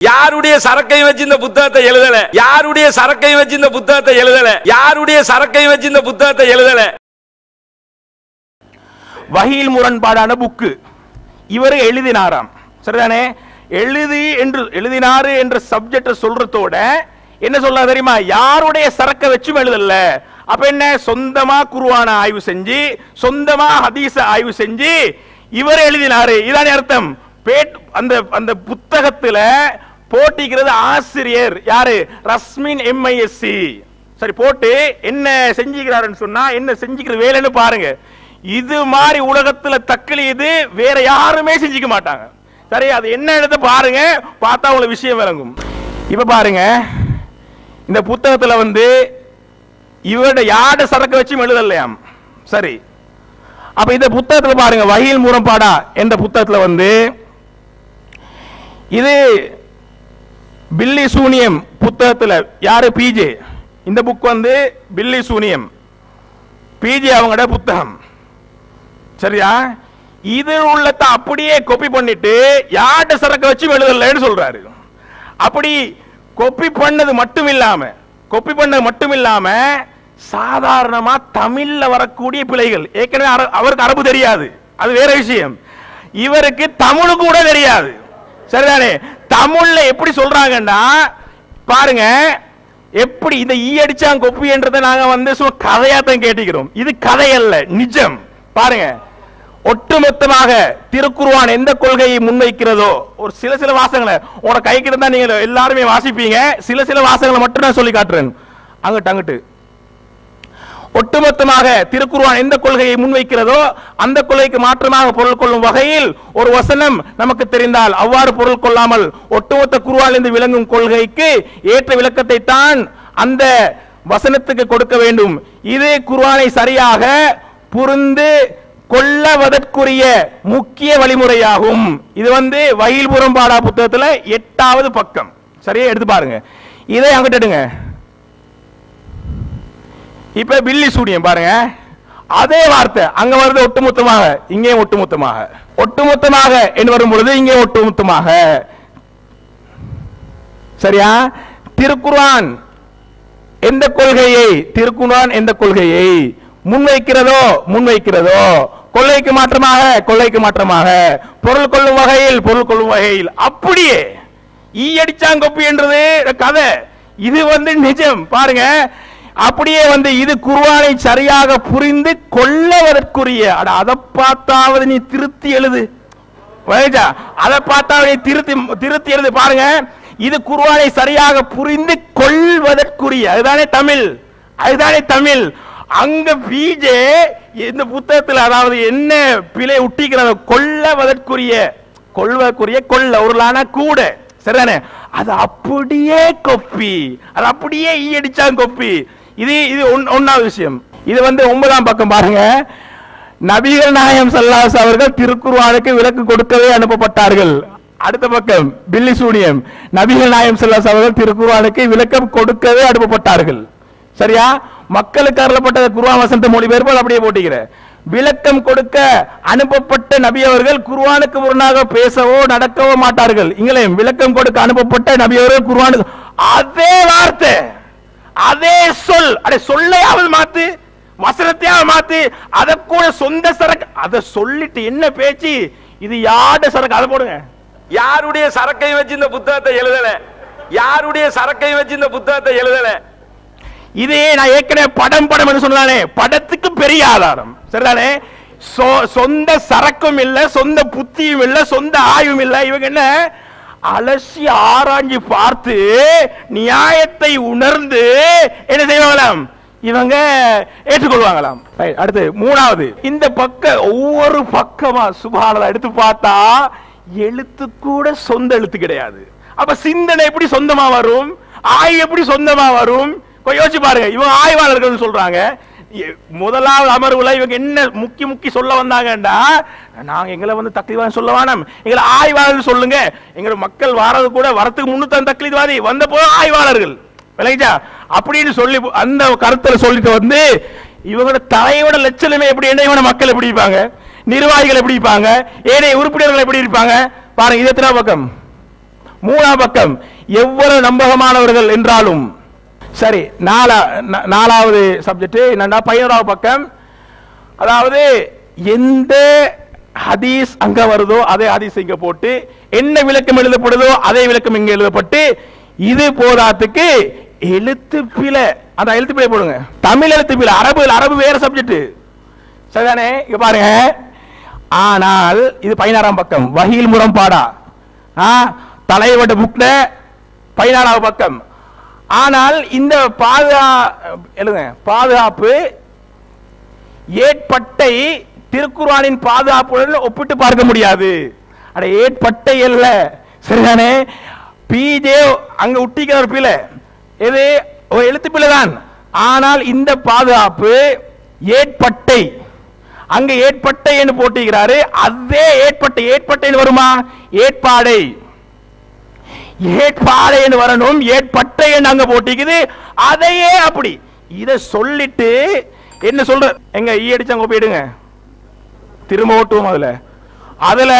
யாருடைய சரக்கையும் வச்சு இந்த புத்தகத்தை எழுதல? யாருடைய சரக்கையும் வச்சு இந்த புத்தகத்தை எழுதல? யாருடைய சரக்கையும் வச்சு இந்த புத்தகத்தை எழுதல? வகையில் முரண்பாடான புக்கு. இவர் எழுதினாராம். சரிதானே? எழுதி என்று எழுதினாரு என்ற சப்ஜெக்ட சொல்றதோட என்ன சொல்ல தெரியுமா? யாருடைய சரக்க வச்சும் எழுதல. அப்ப என்ன? சொந்தமா குருவான ஆய்வு செஞ்சு சொந்தமா ஹதீச ஆய்வு செஞ்சு இவர் எழுதினாரு. இதானே அர்த்தம். பேட் அந்த அந்த புத்தகத்துல போட்டிக்கிறது ஆசிரியர். யாரு? ரஸ்மின் எம்ஐஎஸ்சி சரி போட்டு என்ன செஞ்சுக்கிறாருன்னு சொன்னா என்ன செஞ்சுக்கிற வேலைன்னு பாருங்க. இது மாதிரி உலகத்துல இது வேற யாருமே செஞ்சுக்க மாட்டாங்க. சரி அது என்ன எடுத்து பாருங்க. பார்த்தா உங்களுக்கு விஷயம் விளங்கும். இப்ப பாருங்க. இந்த புத்தகத்துல வந்து இவரோட யாட சரக்கு வச்சும் எழுதலையாம். சரி. அப்ப இந்த புத்தகத்துல பாருங்க வகையில் முரம்பாடா என்ற புத்தகத்துல வந்து இது பில்லி சூனியம் புத்தகத்தில் யார்? பிஜே இந்த புக் வந்து பில்லி சூனியம். பிஜே அவங்களோட புத்தகம். சரியா? இது உள்ளத அப்படியே கொப்பி பண்ணிட்டு யார்ட சரக்கு வச்சு எழுதலைன்னு சொல்றாரு. அப்படி கொப்பி பண்ணது மட்டும் இல்லாம கொப்பி பண்ணது மட்டும் இல்லாம சாதாரணமா தமிழ்ல வரக்கூடிய பிழைகள். ஏற்கனவே அர- அவருக்கு அரபு தெரியாது. அது வேற விஷயம். இவருக்கு தமிழ் கூட தெரியாது. சரிதானே? தமிழ்ல எப்படி சொல்றாங்கன்னா பாருங்க எப்படி இந்த ஈ அடிச்சான் கொப்பின்றதை நாங்க வந்து சும்மா கதையாத்தான் கேட்டுக்கிறோம் இது கதை அல்ல நிஜம். பாருங்க ஒட்டுமொத்தமாக திருக்குருவான் எந்த கொள்கையை முன்வைக்கிறதோ ஒரு சில சில வாசகங்களை உன கைக்கு இருந்தா நீங்க எல்லாருமே வாசிப்பீங்க. சில சில வாசகங்களை மட்டும் நான் சொல்லி காட்டுறேன். அங்கிட்டு அங்கிட்டு. ஒட்டுமொத்தமாக திருக்குருவான் எந்த கொள்கையை முன்வைக்கிறதோ அந்த கொள்கைக்கு மாற்றமாக பொருள் கொள்ளும் வகையில் ஒரு வசனம் நமக்கு தெரிந்தால் அவ்வாறு பொருள் கொள்ளாமல் ஒட்டுமொத்த குர்ஆனிலிருந்து விளங்கும் கொள்கைக்கு ஏற்ற விளக்கத்தை தான் அந்த வசனத்துக்கு கொடுக்க வேண்டும். இது குர்வானை சரியாக புரிந்து கொள்ளவதற்குரிய முக்கிய வழிமுறையாகும். இது வந்து வயல் புறம்பாடா புத்தகத்தில் எட்டாவது பக்கம். சரியா? எடுத்து பாருங்க. இதை அங்கிட்டு எடுங்க. இப்ப பில்லி சூனியம் பாருங்க. அதே வார்த்தை அங்க வருது ஒட்டுமொத்தமாக இங்கே ஒட்டுமொத்தமாக. ஒட்டுமொத்தமாக என்று வரும் பொழுது இங்கே ஒட்டுமொத்தமாக. சரியா? திருக்குர்ஆன் எந்த கொள்கையை திருக்குர்ஆன் எந்த கொள்கையை முன்வைக்கிறதோ முன்வைக்கிறதோ கொள்ளைக்கு மாற்றமாக கொள்ளைக்கு மாற்றமாக பொருள் கொள்ளும் வகையில் பொருள் கொள்ளும் வகையில் அப்படியே ஈ அடிச்சாங்கொப்பி என்றது கதை. இது வந்து நிஜம். பாருங்க அப்படியே வந்து இது குர்வானை சரியாக புரிந்து கொள்ளவதற்குரிய அட அதை பார்த்தாவது நீ திருத்தி எழுது. அதை பார்த்தா நீ திருத்தி திருத்தி எழுது. பாருங்க இது குர்வானை சரியாக புரிந்து கொள்வதற்குரிய அதுதானே தமிழ் அதுதானே தமிழ். அங்க பிஜே இந்த புத்தகத்தில் அதாவது என்ன பிழை உட்டிக்கிறத கொள்ளவதற்குரிய கொள்வதற்குரிய கொள்ள உருளான கூட. சரிதானே? அது அப்படியே கொப்பி அது அப்படியே ஈ அடிச்சான் கொப்பி. இது இது ஒன்- விஷயம். இது வந்து ஒன்பதாம் பக்கம் பாருங்க. நபிகள் நாயம் சல்லாஸ் அவர்கள் திருக்குருவானுக்கு விலக்கு கொடுக்கவே அனுப்பப்பட்டார்கள். அடுத்த பக்கம் பில்லி சூனியம். நபிகள் நாயம் சல்லாஸ் அவர்கள் திருக்குருவானுக்கு விளக்கம் கொடுக்கவே அனுப்பப்பட்டார்கள். சரியா? மக்களுக்கு அருளப்பட்ட குர்ஆன் வசந்த மொழிபெயர்ப்பு அப்படியே போட்டிக்கிறேன். விளக்கம் கொடுக்க அனுப்பப்பட்ட நபி அவர்கள் குர்ஆனுக்கு முரணாக பேசவோ நடக்கவோ மாட்டார்கள். இங்களையும் விளக்கம் கொடுக்க அனுப்பப்பட்ட நபி அவர்கள் குர்ஆனுக்கு அதே வார்த்தை. அதே சொல் அடே சொல்லையாவது மாத்து வசனத்தையாவது மாத்து அத கூட சொந்த சரக்கு அத சொல்லிட்டு என்ன பேச்சு? இது யாட சரக்கு? அதை போடுங்க. யாருடைய சரக்கையும் வச்சு இந்த புத்தகத்தை எழுதல? யாருடைய சரக்கையும் வச்சு இந்த புத்தகத்தை எழுதல? இதே நான் ஏற்கனவே படம் படம் என்று சொன்னானே படத்துக்கு பெரிய ஆதாரம். சரிதானே? சொந்த சரக்கும் இல்ல சொந்த புத்தியும் இல்ல சொந்த ஆய்வும் இல்ல. இவங்க என்ன? அலசி ஆராய்ஞ்சு பார்த்து நியாயத்தை உணர்ந்து என்ன செய்வாங்களாம்? இவங்க ஏற்றுக்கொள்வாங்களாம். அடுத்து மூணாவது. இந்த பக்க ஒவ்வொரு பக்கமா சுபானதா எடுத்து பார்த்தா எழுத்து கூட சொந்த எழுத்து கிடையாது. அப்ப சிந்தனை எப்படி சொந்தமா வரும்? ஆய் எப்படி சொந்தமா வரும்? யோசிச்சு பாருங்க. இவங்க ஆய்வாளர்கள் சொல்றாங்க. முதலாவது அமர்வுல இவங்க என்ன முக்கி முக்கி சொல்ல வந்தாங்கடா நாங்க எங்களை வந்து தக்லீவான் சொல்ல வேணாம் எங்களை ஆய்வாளர்கள் சொல்லுங்க. எங்க மக்கள் வாரது கூட வரத்துக்கு முன்னூத்தி தக்லீத்வாதி. வந்த போது ஆய்வாளர்கள். விளைஞ்சா அப்படின்னு சொல்லி அந்த கருத்தில் சொல்லிட்டு வந்து இவங்களோட தலையோட லட்சணமே எப்படி என்ன இவன மக்கள் எப்படி இருப்பாங்க? நிர்வாகிகள் எப்படி இருப்பாங்க? ஏனைய உறுப்பினர்கள் எப்படி இருப்பாங்க? பாருங்க இது எத்தனா பக்கம்? மூணாம் பக்கம். எவ்வளவு நம்பகமானவர்கள் என்றாலும் சரி நாலா நாலாவது சப்ஜெக்ட் என்னன்னா பதினோராவது பக்கம். அதாவது எந்த ஹதீஸ் அங்க வருதோ அதே ஹதீஸ் இங்க போட்டு என்ன விளக்கம் எழுதப்படுதோ அதே விளக்கம் இங்க எழுதப்பட்டு இது போதாத்துக்கு எழுத்து பிழை. அந்த எழுத்து பிழை போடுங்க. தமிழ் எழுத்து பிழை அரபு அரபு வேற சப்ஜெக்ட் சரிதானே? இங்க பாருங்க. ஆனால் இது பதினாறாம் பக்கம். வகையில் முரம்பாடா ஆ, தலைவட புக்ல பதினாறாவது பக்கம். ஆனால் இந்த பாதுகா எழுதுங்க பாதுகாப்பு ஏற்பட்டை திருக்குறானின் பாதுகாப்புடன் ஒப்பிட்டு பார்க்க முடியாது. அட ஏற்பட்டை அல்ல. சரிதானே? பிஜே அங்க உட்டிக்கிற பிள்ளை எது? இது ஒரு எழுத்து பிள்ளை தான். ஆனால் இந்த பாதுகாப்பு ஏற்பட்டை. அங்க ஏற்பட்டை என்று போட்டிருக்கிறாரு. அதே ஏற்பட்டை ஏற்பட்டைன்னு வருமா? ஏற்பாடை. ஏற்பாளையன் வரணும் ஏற்பட்டையன் அங்க போட்டிக்குது அதையே அப்படி. இதை சொல்லிட்டு என்ன சொல்ற? எங்க ஈ அடிச்சாங்க போயிடுங்க. திரும்ப ஓட்டுவோம் அதுல. அதுல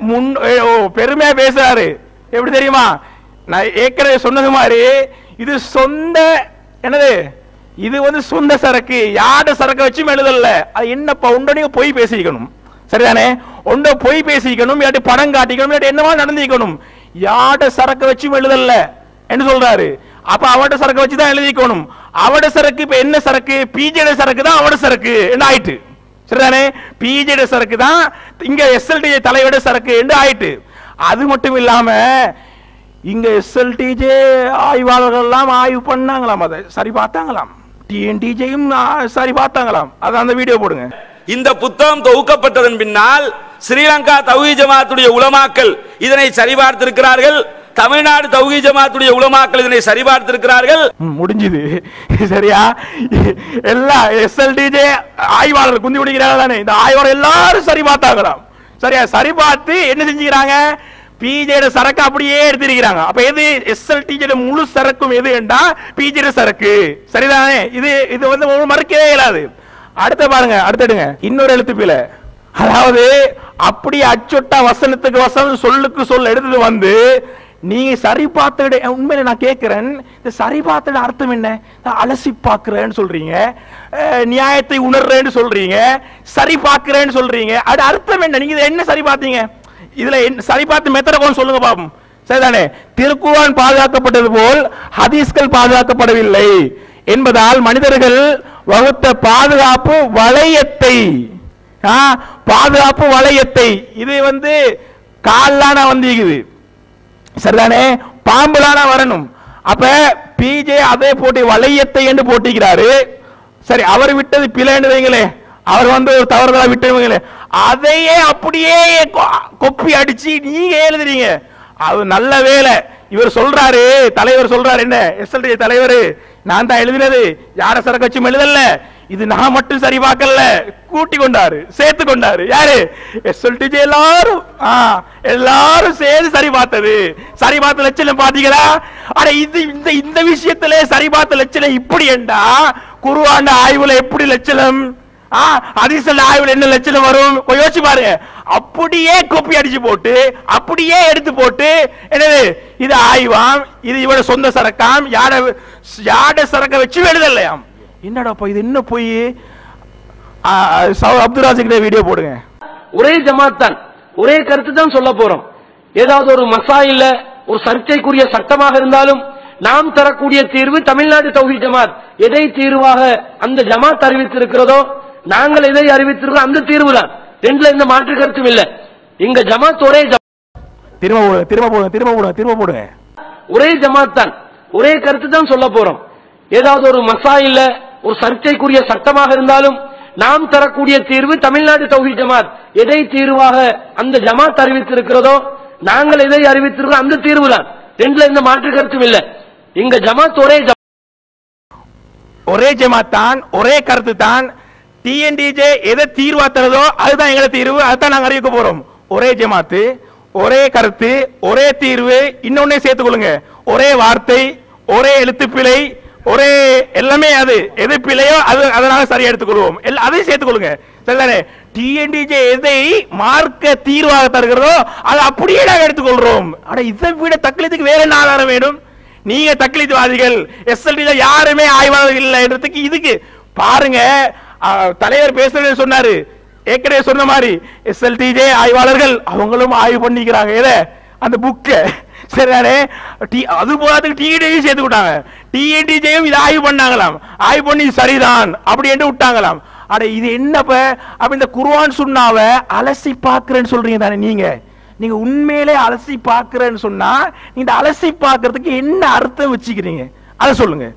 முன் ஓ, பெருமையா பேசுறாரு. எப்படி தெரியுமா? நான் ஏற்கனவே சொன்னது மாதிரி இது சொந்த என்னது? இது வந்து சொந்த சரக்கு. யாட சரக்கு வச்சும் எழுதல. அது என்னப்பா உண்ட நீங்க பொய் பேசிக்கணும். சரிதானே? உண்ட பொய் பேசிக்கணும் இல்லாட்டி படம் காட்டிக்கணும் இல்லாட்டி என்னவா நடந்திக்கணும் யாட சரக்கு வச்சும் எழுதல என்ன சொல்றாரு. அப்ப அவட சரக்கு வச்சு தான் எழுதிக்கணும். அவட சரக்கு இப்ப என்ன சரக்கு? பிஜேட சரக்கு தான் அவட சரக்கு. என்ன ஆயிட்டு. சரிதானே? பிஜேட சரக்கு தான் இங்க எஸ்எல்டி தலையோட சரக்கு என்று ஆயிட்டு. அது மட்டும் இல்லாம இங்க எஸ்எல்டிஜே ஆய்வாளர்கள் எல்லாம் ஆய்வு பண்ணாங்களாம். அதை சரி பார்த்தாங்களாம். டிஎன்டிஜேயும் சரி பார்த்தாங்களாம். அது அந்த வீடியோ போடுங்க. இந்த புத்தகம் தொகுக்கப்பட்டதன் பின்னால் ஸ்ரீலங்கா தௌஹி ஜமாத்துடைய உலமாக்கள் இதனை சரிபார்த்திருக்கிறார்கள். தமிழ்நாடு தௌஹி ஜமாத்துடைய உலமாக்கள் இதனை சரிபார்த்திருக்கிறார்கள். முடிஞ்சது முடிஞ்சுது. சரியா? எல்லா எஸ்எல்டிஜே ஆய்வாளர் குந்தி பிடிக்கிறாங்க தானே? இந்த ஆய்வாளர் எல்லாரும் சரி பார்த்தாங்களாம் சரியா? சரி பார்த்து என்ன செஞ்சுக்கிறாங்க? பிஜேட சரக்கு அப்படியே எடுத்திருக்கிறாங்க. அப்ப எது? எஸ்எல்டிஜே முழு சரக்கும் எது என்றா பிஜேட சரக்கு. சரிதானே? இது இது வந்து மறுக்கவே இயலாது. அடுத்த பாருங்க அடுத்தடுங்க. இன்னொரு எழுத்து பிழை அதாவது அப்படி அச்சுட்டா வசனத்துக்கு வசனம் சொல்லுக்கு சொல் எடுத்தது வந்து நீங்க சரி பார்த்துட உண்மையில நான் கேட்கிறேன் இந்த சரி பார்த்துட அர்த்தம் என்ன? நான் அலசி பார்க்கிறேன்னு சொல்றீங்க. நியாயத்தை உணர்றேன்னு சொல்றீங்க. சரி பார்க்கிறேன்னு சொல்றீங்க. அது அர்த்தம் என்ன? நீங்க இதை என்ன சரி பார்த்தீங்க இதுல என்ன- சரி பார்த்து மெத்தட கொஞ்சம் சொல்லுங்க பாப்போம். சரிதானே? திருக்குவான் பாதுகாக்கப்பட்டது போல் ஹதீஸ்கள் பாதுகாக்கப்படவில்லை என்பதால் மனிதர்கள் வகுத்த பாதுகாப்பு வளையத்தை பாதுகாப்பு வளையத்தை. இது வந்து கால்லான வந்திருக்குது சரிதானே? பாம்புலான வரணும். அப்ப பிஜே அதே போட்டி வளையத்தை என்று போட்டிக்கிறாரு. சரி அவர் விட்டது பிழைன்னு அவர் வந்து ஒரு தவறுதலா விட்டுருவீங்களே அதையே அப்படியே கொ- கொப்பி அடிச்சு நீங்க எழுதுறீங்க. அது நல்ல வேலை. இவர் சொல்றாரு தலைவர் சொல்றாரு என்ன? எஸ்எல்டி தலைவர் நான் தான் எழுதினது. யார சரக்கு வச்சும் எழுதல. இது நான் மட்டும் சரி பார்க்கல. கூட்டி கொண்டாரு சேர்த்து கொண்டாரு. யாரு? எஸ்எல்டிஜி எல்லாரும். ஆ, எல்லாரும் சேர்ந்து சரி பார்த்தது. சரி பார்த்த லட்சணம் பாத்தீங்களா அட இது இந்த இந்த விஷயத்திலே சரி பார்த்த லட்சணம் இப்படி என்றா குருவாண்ட ஆய்வுல எப்படி லட்சணம் அதிசல் ஆய்வுல என்ன லட்சணம் வரும்? யோசிச்சு பாருங்க. அப்படியே கொப்பி அடிச்சு போட்டு அப்படியே எடுத்து போட்டு என்னது? இது ஆய்வாம் இது இவட சொந்த சரக்காம் யாட யாட சரக்க வச்சு எழுதலையாம். என்னடாப்பா இது என்ன போய்? அப்துல் ராசிக்கிட்ட வீடியோ போடுங்க. ஒரே ஜமாத் தான். ஒரே கருத்து தான் சொல்ல போறோம். ஏதாவது ஒரு மசாயில்ல ஒரு சர்ச்சைக்குரிய சட்டமாக இருந்தாலும் நாம் தரக்கூடிய தீர்வு தமிழ்நாடு தௌஹி ஜமாத். எதை தீர்வாக அந்த ஜமாத் அறிவித்திருக்கிறதோ நாங்கள் எதை அறிவித்திருக்கிறோம். அந்த தீர்வு தான் ரெண்டுல எந்த மாற்று கருத்தும் இல்ல. இங்க ஜமாத் ஒரே திரும்ப போடுங்க திரும்ப போடுங்க திரும்ப போடுங்க திரும்ப போடுங்க. ஒரே ஜமாத் தான். ஒரே கருத்து தான் சொல்ல போறோம். ஏதாவது ஒரு மசாயில்ல ஒரு சர்ச்சைக்குரிய சட்டமாக இருந்தாலும் நாம் தரக்கூடிய தீர்வு தமிழ்நாடு தௌஹி ஜமாத். எதை தீர்வாக அந்த ஜமாத் அறிவித்திருக்கிறதோ நாங்கள் எதை அறிவித்திருக்கிறோம். அந்த தீர்வு தான் ரெண்டுல எந்த மாற்று கருத்தும் இல்ல. இங்க ஜமாத் ஒரே ஜமாத் ஒரே ஜமாத் தான் ஒரே கருத்து தான் டிஎன்டிஜே எதை தீர்வாத்துறதோ அதுதான் எங்களை தீர்வு அதுதான் நாங்கள் அறிவிக்க போறோம். ஒரே ஜமாத்து ஒரே கருத்து ஒரே தீர்வு இன்னொன்னே சேர்த்துக்கொள்ளுங்க. ஒரே வார்த்தை ஒரே எழுத்து பிழை ஒரே எல்லாமே அது எது பிழையோ அது அதை சரியா எடுத்துக்கொள்வோம். அதையும் சேர்த்துக்கொள்ளுங்க. சரிதானே? டிஎன்டிஜே எதை மார்க்க தீர்வாக தருகிறதோ அதை அப்படியே நாங்கள் எடுத்துக்கொள்றோம். அட இதை விட தக்லீதுக்கு வேற என்ன ஆதாரம் வேணும்? நீங்க தக்களித்துவாதிகள் எஸ்எல்டி யாருமே ஆய்வாளர்கள் இல்லைன்றதுக்கு இதுக்கு பாருங்க தலைவர் பேசுறது சொன்னாரு. ஏற்கனவே சொன்ன மாதிரி எஸ்எல்டிஜே ஆய்வாளர்கள் அவங்களும் ஆய்வு பண்ணிக்கிறாங்க. எதை? அந்த புக்கை சரிதானே டி அது போகிறதுக்கு டிஎன்டிஜே சேர்த்து விட்டாங்க. டிஎன்டிஜேயும் இதை ஆய்வு பண்ணாங்களாம். ஆய்வு பண்ணி சரிதான் அப்படி என்று விட்டாங்களாம். அட இது என்னப்ப? அப்ப இந்த குருவான் சுண்ணாவை அலசி பார்க்குறேன்னு சொல்றீங்க தானே நீங்க. நீங்க உண்மையிலே அலசி பார்க்குறேன்னு சொன்னா இந்த அலசி பார்க்கறதுக்கு என்ன அர்த்தம் வச்சுக்கிறீங்க? அதை சொல்லுங்க.